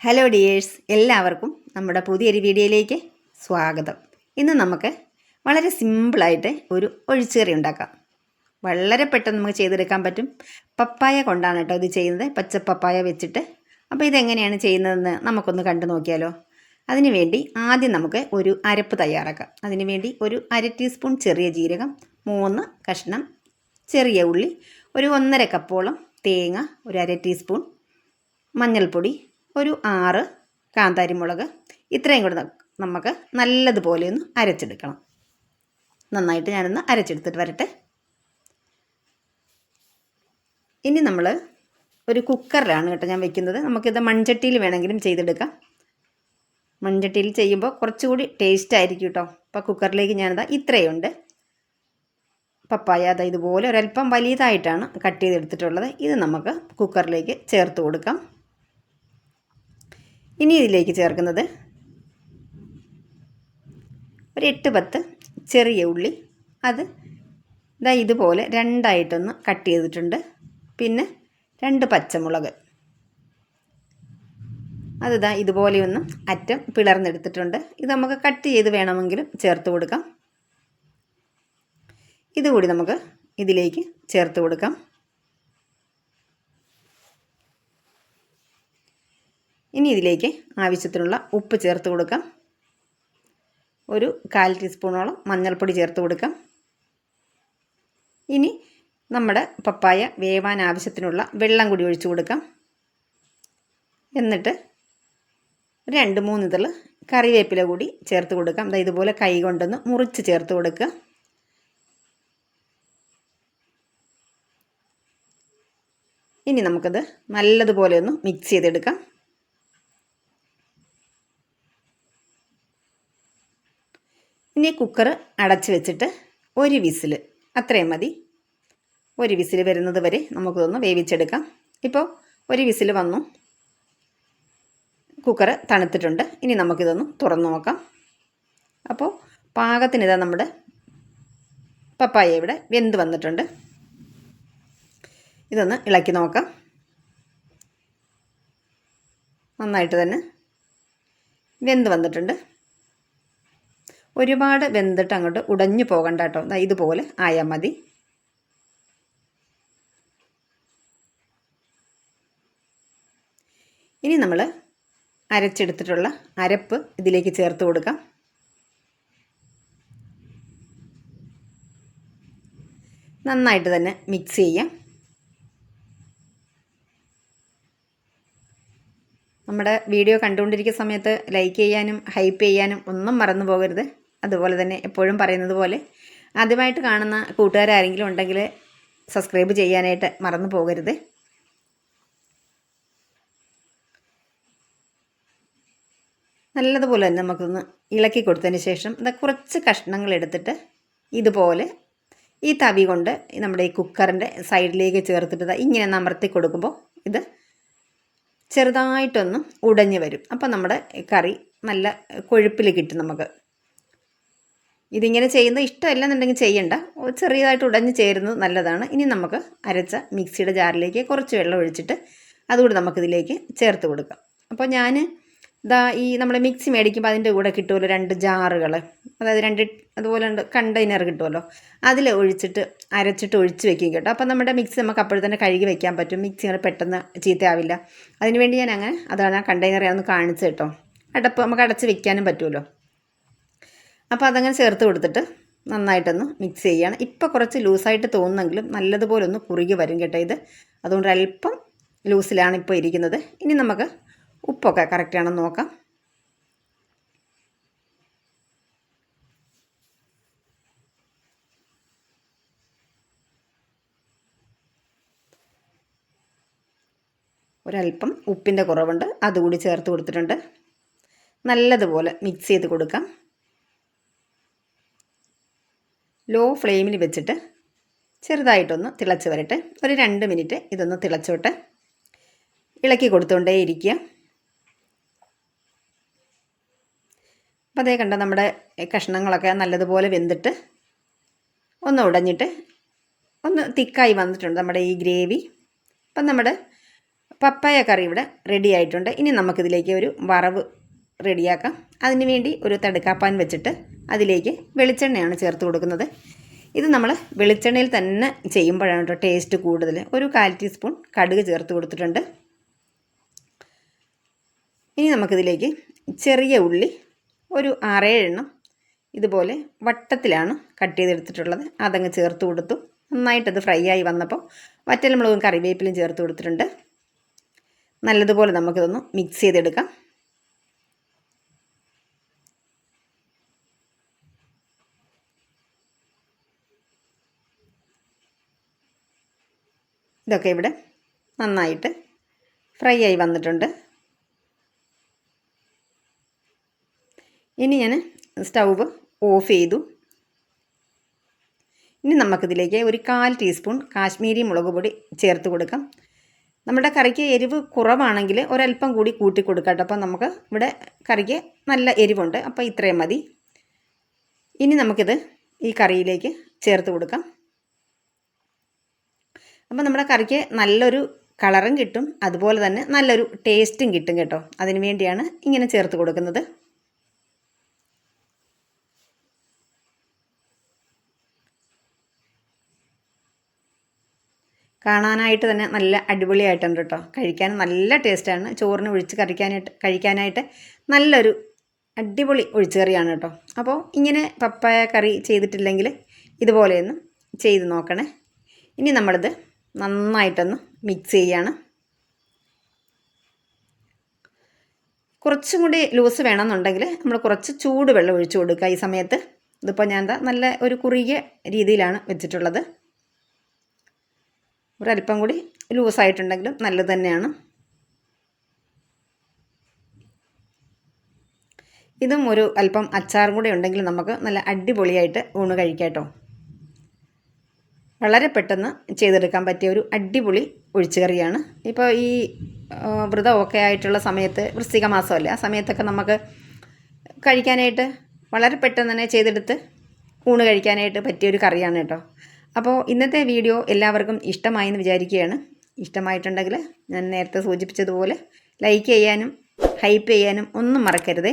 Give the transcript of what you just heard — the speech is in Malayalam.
ഹലോ ഡിയേഴ്സ് എല്ലാവർക്കും നമ്മുടെ പുതിയൊരു വീഡിയോയിലേക്ക് സ്വാഗതം. ഇന്ന് നമുക്ക് വളരെ സിമ്പിളായിട്ട് ഒരു ഒഴിച്ചുകറി ഉണ്ടാക്കാം. വളരെ പെട്ടെന്ന് നമുക്ക് ചെയ്തെടുക്കാൻ പറ്റും. പപ്പായ കൊണ്ടാണ് കേട്ടോ ഇത് ചെയ്യുന്നത്. പച്ച പപ്പായ വെച്ചിട്ട്. അപ്പോൾ ഇതെങ്ങനെയാണ് ചെയ്യുന്നതെന്ന് നമുക്കൊന്ന് കണ്ടു നോക്കിയാലോ. അതിനുവേണ്ടി ആദ്യം നമുക്ക് ഒരു അരപ്പ് തയ്യാറാക്കാം. അതിനുവേണ്ടി ഒരു അര ടീസ്പൂൺ ചെറിയ ജീരകം മൂന്ന് കഷ്ണം ചെറിയ ഉള്ളി ഒരു ഒന്നര കപ്പോളം തേങ്ങ ഒരു അര ടീസ്പൂൺ മഞ്ഞൾപ്പൊടി ഒരു ആറ് കാന്താരിമുളക് ഇത്രയും കൂടെ നമുക്ക് നല്ലതുപോലെ ഒന്ന് അരച്ചെടുക്കണം. നന്നായിട്ട് ഞാനൊന്ന് അരച്ചെടുത്തിട്ട് വരട്ടെ. ഇനി നമ്മൾ ഒരു കുക്കറിലാണ് കേട്ടോ ഞാൻ വെക്കുന്നത്. നമുക്കിത് മൺചട്ടിയിൽ വേണമെങ്കിലും ചെയ്തെടുക്കാം. മൺചട്ടിയിൽ ചെയ്യുമ്പോൾ കുറച്ചുകൂടി ടേസ്റ്റ് ആയിരിക്കും കേട്ടോ. അപ്പോൾ കുക്കറിലേക്ക് ഞാനിതാ ഇത്രയുണ്ട്. പപ്പായ അതായത് ഇതുപോലെ ഒരല്പം വലിയതായിട്ടാണ് കട്ട് ചെയ്തെടുത്തിട്ടുള്ളത്. ഇത് നമുക്ക് കുക്കറിലേക്ക് ചേർത്ത് കൊടുക്കാം. ഇനി ഇതിലേക്ക് ചേർക്കുന്നത് ഒരു എട്ട് പത്ത് ചെറിയ ഉള്ളി. അത് ഇതാ ഇതുപോലെ രണ്ടായിട്ടൊന്ന് കട്ട് ചെയ്തിട്ടുണ്ട്. പിന്നെ രണ്ട് പച്ചമുളക്. അതിതാ ഇതുപോലെയൊന്ന് അറ്റം പിളർന്നെടുത്തിട്ടുണ്ട്. ഇത് നമുക്ക് കട്ട് ചെയ്ത് വേണമെങ്കിലും ചേർത്ത് കൊടുക്കാം. ഇതുകൂടി നമുക്ക് ഇതിലേക്ക് ചേർത്ത് കൊടുക്കാം. ഇനി ഇതിലേക്ക് ആവശ്യത്തിനുള്ള ഉപ്പ് ചേർത്ത് കൊടുക്കാം. ഒരു കാൽ ടീസ്പൂണോളം മഞ്ഞൾപ്പൊടി ചേർത്ത് കൊടുക്കാം. ഇനി നമ്മുടെ പപ്പായ വേവാൻ ആവശ്യത്തിനുള്ള വെള്ളം കൂടി ഒഴിച്ചു കൊടുക്കാം. എന്നിട്ട് രണ്ട് മൂന്ന് ഇതൾ കറിവേപ്പില കൂടി ചേർത്ത് കൊടുക്കാം. അതായത് ഇതുപോലെ കൈ കൊണ്ടൊന്ന് മുറിച്ച് ചേർത്ത് കൊടുക്കുക. ഇനി നമുക്കത് നല്ലതുപോലെ ഒന്ന് മിക്സ് ചെയ്തെടുക്കാം. ഇനി കുക്കർ അടച്ച് വെച്ചിട്ട് ഒരു വിസിൽ. അത്രയും മതി. ഒരു വിസിൽ വരുന്നത് വരെ നമുക്കിതൊന്ന് വേവിച്ചെടുക്കാം. ഇപ്പോൾ ഒരു വിസിൽ വന്നു. കുക്കർ തണുത്തിട്ടുണ്ട്. ഇനി നമുക്കിതൊന്ന് തുറന്നു നോക്കാം. അപ്പോൾ പാകത്തിനിതാ നമ്മുടെ പപ്പായ ഇവിടെ വെന്ത് വന്നിട്ടുണ്ട്. ഇതൊന്ന് ഇളക്കി നോക്കാം. നന്നായിട്ട് തന്നെ വെന്ത് വന്നിട്ടുണ്ട്. ഒരുപാട് വെന്തിട്ട് അങ്ങോട്ട് ഉടഞ്ഞു പോകണ്ട കേട്ടോ ഇതുപോലെ ആയാൽ മതി. ഇനി നമ്മൾ അരച്ചെടുത്തിട്ടുള്ള അരപ്പ് ഇതിലേക്ക് ചേർത്ത് കൊടുക്കാം. നന്നായിട്ട് തന്നെ മിക്സ് ചെയ്യാം. നമ്മുടെ വീഡിയോ കണ്ടുകൊണ്ടിരിക്കുന്ന സമയത്ത് ലൈക്ക് ചെയ്യാനും ഹൈപ്പ് ചെയ്യാനും ഒന്നും മറന്നു പോകരുത്. അതുപോലെ തന്നെ എപ്പോഴും പറയുന്നത് പോലെ ആദ്യമായിട്ട് കാണുന്ന കൂട്ടുകാരാരെങ്കിലും ഉണ്ടെങ്കിൽ സബ്സ്ക്രൈബ് ചെയ്യാനായിട്ട് മറന്നു പോകരുത്. നല്ലതുപോലെ തന്നെ നമുക്കൊന്ന് ഇളക്കി കൊടുത്തതിന് ശേഷം ഇത് കുറച്ച് കഷ്ണങ്ങൾ എടുത്തിട്ട് ഇതുപോലെ ഈ തവി കൊണ്ട് നമ്മുടെ ഈ കുക്കറിന്റെ സൈഡിലേക്ക് ചേർത്തിട്ട് ഇങ്ങനെ നമർത്തി കൊടുക്കുമ്പോൾ ഇത് ചെറുതായിട്ടൊന്ന് ഉടഞ്ഞു വരും. അപ്പോൾ നമ്മുടെ കറി നല്ല കൊഴുപ്പിൽ കിട്ടും നമുക്ക്. ഇതിങ്ങനെ ചെയ്യുന്നത് ഇഷ്ടമല്ലെന്നുണ്ടെങ്കിൽ ചെയ്യണ്ട. ചെറിയതായിട്ട് ഉടഞ്ഞ് ചേരുന്നത് നല്ലതാണ്. ഇനി നമുക്ക് അരച്ച മിക്സിയുടെ ജാറിലേക്ക് കുറച്ച് വെള്ളം ഒഴിച്ചിട്ട് അതുകൂടി നമുക്കിതിലേക്ക് ചേർത്ത് കൊടുക്കാം. അപ്പോൾ ഞാൻ ഇതാ ഈ നമ്മൾ മിക്സി മേടിക്കുമ്പോൾ അതിന്റെ കൂടെ കിട്ടുമല്ലോ രണ്ട് ജാറുകൾ. അതായത് രണ്ട് അതുപോലെ ഉണ്ട് കണ്ടെയ്നർ കിട്ടുമല്ലോ. അതിൽ ഒഴിച്ചിട്ട് അരച്ചിട്ട് ഒഴിച്ച് വെക്കും കേട്ടോ. അപ്പോൾ നമ്മുടെ മിക്സി നമുക്ക് അപ്പോഴും തന്നെ കഴുകി വെക്കാൻ പറ്റും. മിക്സി അങ്ങനെ പെട്ടെന്ന് ചീത്തയാവില്ല. അതിനുവേണ്ടി ഞാൻ അങ്ങനെ അതാണ് ആ കണ്ടെയ്നർ ഒന്ന് കാണിച്ചു കേട്ടോ. അടപ്പ് നമുക്ക് അടച്ച് വെക്കാനും പറ്റുമല്ലോ. അപ്പോൾ അതങ്ങനെ ചേർത്ത് കൊടുത്തിട്ട് നന്നായിട്ടൊന്ന് മിക്സ് ചെയ്യണം ഇപ്പോൾ കുറച്ച് ലൂസായിട്ട് തോന്നുന്നെങ്കിലും നല്ലതുപോലെ ഒന്ന് കുറുകി വരും കേട്ടോ ഇത്. അതുകൊണ്ട് അല്പം ലൂസിലാണ് ഇപ്പോൾ ഇരിക്കുന്നത്. ഇനി നമുക്ക് ഉപ്പൊക്കെ കറക്റ്റ് ആണെന്ന് നോക്കാം. ഒരല്പം ഉപ്പിന്റെ കുറവുണ്ട്. അതുകൂടി ചേർത്ത് കൊടുത്തിട്ടുണ്ട്. നല്ലതുപോലെ മിക്സ് ചെയ്ത് കൊടുക്കാം. ലോ ഫ്ലെയിമിൽ വെച്ചിട്ട് ചെറുതായിട്ടൊന്ന് തിളച്ച് വരട്ടെ. ഒരു രണ്ട് മിനിറ്റ് ഇതൊന്ന് തിളച്ചോട്ടെ. ഇളക്കി കൊടുത്തുകൊണ്ടേ ഇരിക്കുക. അപ്പം അതേ കണ്ട നമ്മുടെ കഷ്ണങ്ങളൊക്കെ നല്ലതുപോലെ വെന്തിട്ട് ഒന്ന് ഉടഞ്ഞിട്ട് ഒന്ന് തിക്കായി വന്നിട്ടുണ്ട് നമ്മുടെ ഈ ഗ്രേവി. അപ്പം നമ്മുടെ പപ്പായ കറി ഇവിടെ റെഡി ആയിട്ടുണ്ട്. ഇനി നമുക്കിതിലേക്ക് ഒരു വറവ് റെഡിയാക്കാം. അതിന് വേണ്ടി ഒരു തടുക്കാപ്പാൻ വെച്ചിട്ട് അതിലേക്ക് വെളിച്ചെണ്ണയാണ് ചേർത്ത് കൊടുക്കുന്നത്. ഇത് നമ്മൾ വെളിച്ചെണ്ണയിൽ തന്നെ ചെയ്യുമ്പോഴാണ് കേട്ടോ ടേസ്റ്റ് കൂടുതൽ. ഒരു കാൽ ടീസ്പൂൺ കടുക് ചേർത്ത് കൊടുത്തിട്ടുണ്ട്. ഇനി നമുക്കിതിലേക്ക് ചെറിയ ഉള്ളി ഒരു ആറേഴെണ്ണം ഇതുപോലെ വട്ടത്തിലാണ് കട്ട് ചെയ്തെടുത്തിട്ടുള്ളത്. അതങ്ങ് ചേർത്ത് കൊടുത്തു. നന്നായിട്ടത് ഫ്രൈ ആയി വന്നപ്പോൾ വറ്റൽമുളകും കറിവേപ്പിലും ചേർത്ത് കൊടുത്തിട്ടുണ്ട്. നല്ലതുപോലെ നമുക്കിതൊന്ന് മിക്സ് ചെയ്തെടുക്കാം. ഇതൊക്കെ ഇവിടെ നന്നായിട്ട് ഫ്രൈ ആയി വന്നിട്ടുണ്ട്. ഇനി ഞാൻ സ്റ്റൗവ് ഓഫ് ചെയ്തു. ഇനി നമുക്കിതിലേക്ക് ഒരു കാൽ ടീസ്പൂൺ കാശ്മീരി മുളക് പൊടി ചേർത്ത് കൊടുക്കാം. നമ്മുടെ കറിക്ക് എരിവ് കുറവാണെങ്കിൽ ഒരല്പം കൂടി കൂട്ടി കൊടുക്കാം കേട്ടോ. അപ്പോൾ നമുക്ക് ഇവിടെ കറിക്ക് നല്ല എരിവുണ്ട്. അപ്പോൾ ഇത്രയും മതി. ഇനി നമുക്കിത് ഈ കറിയിലേക്ക് ചേർത്ത് കൊടുക്കാം. അപ്പോൾ നമ്മുടെ കറിക്ക് നല്ലൊരു കളറും കിട്ടും. അതുപോലെ തന്നെ നല്ലൊരു ടേസ്റ്റും കിട്ടും കേട്ടോ. അതിന് വേണ്ടിയാണ് ഇങ്ങനെ ചേർത്ത് കൊടുക്കുന്നത്. കാണാനായിട്ട് തന്നെ നല്ല അടിപൊളിയായിട്ടുണ്ട് കേട്ടോ. കഴിക്കാൻ നല്ല ടേസ്റ്റാണ്. ചോറിന് ഒഴിച്ച് കറിക്കാനായിട്ട് കഴിക്കാനായിട്ട് നല്ലൊരു അടിപൊളി ഒഴിച്ചുകറിയാണ് കേട്ടോ. അപ്പോൾ ഇങ്ങനെ പപ്പായ കറി ചെയ്തിട്ടില്ലെങ്കിൽ ഇതുപോലെയൊന്നും ചെയ്ത് നോക്കണേ. ഇനി നമ്മളിത് നന്നായിട്ടൊന്ന് മിക്സ് ചെയ്യാണ്. കുറച്ചും കൂടി ലൂസ് വേണമെന്നുണ്ടെങ്കിൽ നമ്മൾ കുറച്ച് ചൂട് വെള്ളം ഒഴിച്ചു കൊടുക്കുക ഈ സമയത്ത്. ഇതിപ്പോൾ ഞാൻ എന്താ നല്ല ഒരു കുറുകിയ രീതിയിലാണ് വെച്ചിട്ടുള്ളത്. ഒരല്പം കൂടി ലൂസായിട്ടുണ്ടെങ്കിലും നല്ലത് തന്നെയാണ്. ഇതും ഒരു അല്പം അച്ചാറും കൂടെ ഉണ്ടെങ്കിൽ നമുക്ക് നല്ല അടിപൊളിയായിട്ട് ഊണ് കഴിക്കാം കേട്ടോ. വളരെ പെട്ടെന്ന് ചെയ്തെടുക്കാൻ പറ്റിയ ഒരു അടിപൊളി ഒഴിച്ചുകറിയാണ്. ഇപ്പോൾ ഈ വ്രതമൊക്കെ ആയിട്ടുള്ള സമയത്ത് വൃശ്ചിക മാസമല്ലേ ആ സമയത്തൊക്കെ നമുക്ക് കഴിക്കാനായിട്ട് വളരെ പെട്ടെന്ന് തന്നെ ചെയ്തെടുത്ത് ഊണ് കഴിക്കാനായിട്ട് പറ്റിയൊരു കറിയാണ് കേട്ടോ. അപ്പോൾ ഇന്നത്തെ വീഡിയോ എല്ലാവർക്കും ഇഷ്ടമായെന്ന് വിചാരിക്കുകയാണ്. ഇഷ്ടമായിട്ടുണ്ടെങ്കിൽ ഞാൻ നേരത്തെ സൂചിപ്പിച്ചതുപോലെ ലൈക്ക് ചെയ്യാനും ഹൈപ്പ് ചെയ്യാനും ഒന്നും മറക്കരുതേ.